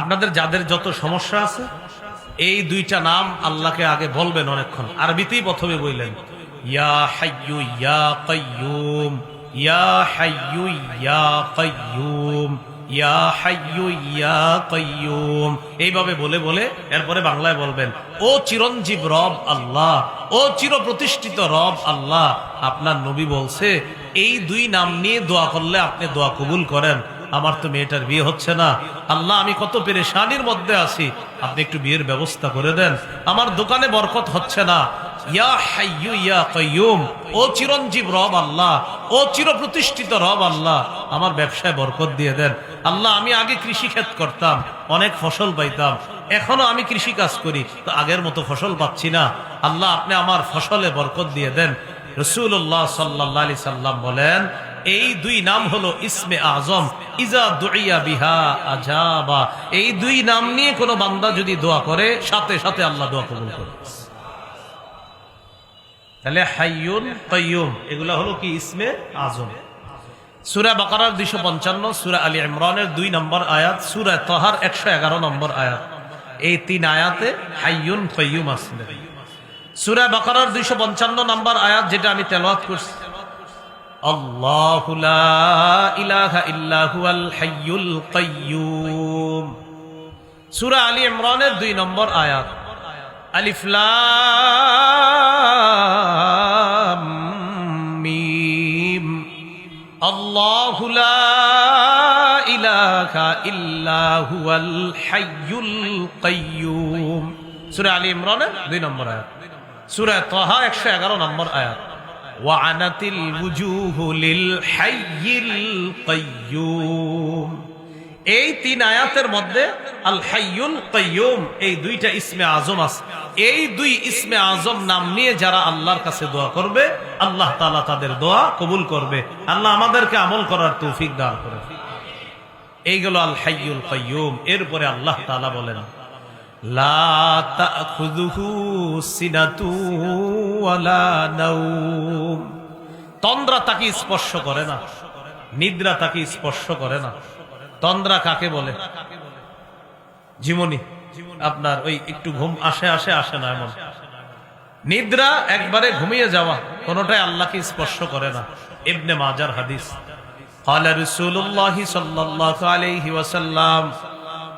আপনাদের যাদের যত সমস্যা আছে, এই দুইটা নাম আল্লাহকে আগে বলবেন অনেকক্ষণ। আরবিতেই প্রথমে বললেন, ইয়া হাইয়ু, ইয়া কাইয়ুম, ইয়া হাইয়ু, ইয়া কাইয়ুম, ইয়া হাইয়ু, ইয়া কাইয়ুম। এইভাবে বলে বলে এরপরে বাংলায় বলবেন, ও চিরঞ্জীব রব আল্লাহ, ও চির প্রতিষ্ঠিত রব আল্লাহ। আপনার নবী বলছে, এই দুই নাম নিয়ে দোয়া করলে আপনি দোয়া কবুল করেন। আমার তো মেয়েটার বিয়ে হচ্ছে না। আল্লাহ, আমি কত পেরেশানির মধ্যে আছি। আপনি একটু বিয়ের ব্যবস্থা করে দেন। আমার দোকানে বরকত হচ্ছে না। ইয়া ইয়া ও চিরঞ্জীব রব আল্লাহ, ও রব আল্লাহ, আমার ব্যবসায় বরকত দিয়ে দেন। আল্লাহ, আমি আগে করতাম, অনেক ফসল পাইতাম। এখনও আমি করি, তো আগের মতো ফসল পাচ্ছি না। আল্লাহ, আপনি আমার ফসলে বরকত দিয়ে দেন। রসুল্লাহ সাল্লাহ সাল্লাম বলেন এই দুই নাম হলো ইসমে আজম, ইজা দুইয়া বিহা আজাবা। এই দুই নাম নিয়ে কোনো বান্দা যদি দোয়া করে, সাথে সাথে আল্লাহ দোয়া কবুল করে। তাহলে হাইয়ুন কাইয়ুম, এগুলা হলো কি ইসমে আজম? সুরা বাকারার দুইশো পঞ্চান্ন, সুরা আলী ইমরানের দুই নম্বর আয়াত, সুরা তহার একশো এগারো নম্বর আয়াত। এই তিন আয়াতে হাইয়ুন কাইয়ুম আসলে সুরা বাকারার দুইশো পঞ্চান্ন নম্বর আয়াত যেটা আমি তেলাওয়াত করছি আল্লাহু লা ইলাহা ইল্লা হুয়াল হাইয়ুল কাইয়ুম সূরা আলী ইমরানের দুই নম্বর আয়াত। আলিফ লাম মিম। আল্লাহু লা ইলাহা ইল্লা হুয়াল হাইয়ুল কাইয়ুম। সূরা আলী ইমরানের দুই নম্বর আয়াত। সূরা তাহা 111 নম্বর আয়াত। وعنت الوجوه للحي القيوم এই তিন আয়াতের মধ্যে আল হাইয়ুল কাইয়ুম এই দুইটা ইসমে আজম আছে এই দুই ইসমে আজম নাম নিয়ে যারা আল্লাহর কাছে দোয়া করবে আল্লাহ তাআলা তাদের দোয়া কবুল করবে আল্লাহ আমাদেরকে আমল করার তৌফিক দান করে এইগুলো আল হাইয়ুল কাইয়ুম এরপরে আল্লাহ তাআলা বলেন তন্দ্রা তাকে স্পর্শ করে না নিদ্রা তাকে স্পর্শ করে না তন্দ্রা কাকে বলে জীবনী আপনার ওই একটু ঘুম আসে আসে আসে না এমন নিদ্রা একবারে ঘুমিয়ে যাওয়া কোনটাই আল্লাহকে স্পর্শ করে না ইবনে মাজার হাদিস قال رسول الله صلى الله عليه وسلم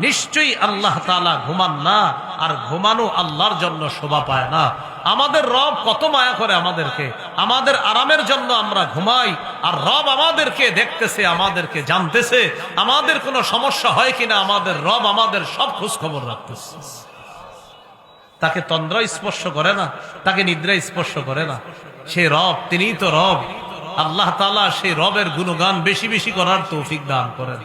নিশ্চয়ই আল্লাহ তালা ঘুমান না, আর ঘুমানো আল্লাহর জন্য শোভা পায় না। আমাদের রব কত মায়া করে আমাদেরকে। আমাদের আরামের জন্য আমরা ঘুমাই, আর রব আমাদেরকে দেখতেছে, আমাদেরকে জানতেছে। আমাদের কোনো সমস্যা হয় কিনা, আমাদের রব আমাদের সব খোঁজ খবর রাখতেছে। তাকে তন্দ্রা স্পর্শ করে না, তাকে নিদ্রা স্পর্শ করে না। সে রব, তিনিই তো রব। আল্লাহ তালা সেই রবের গুণগান বেশি বেশি করার তৌফিক দান করেন।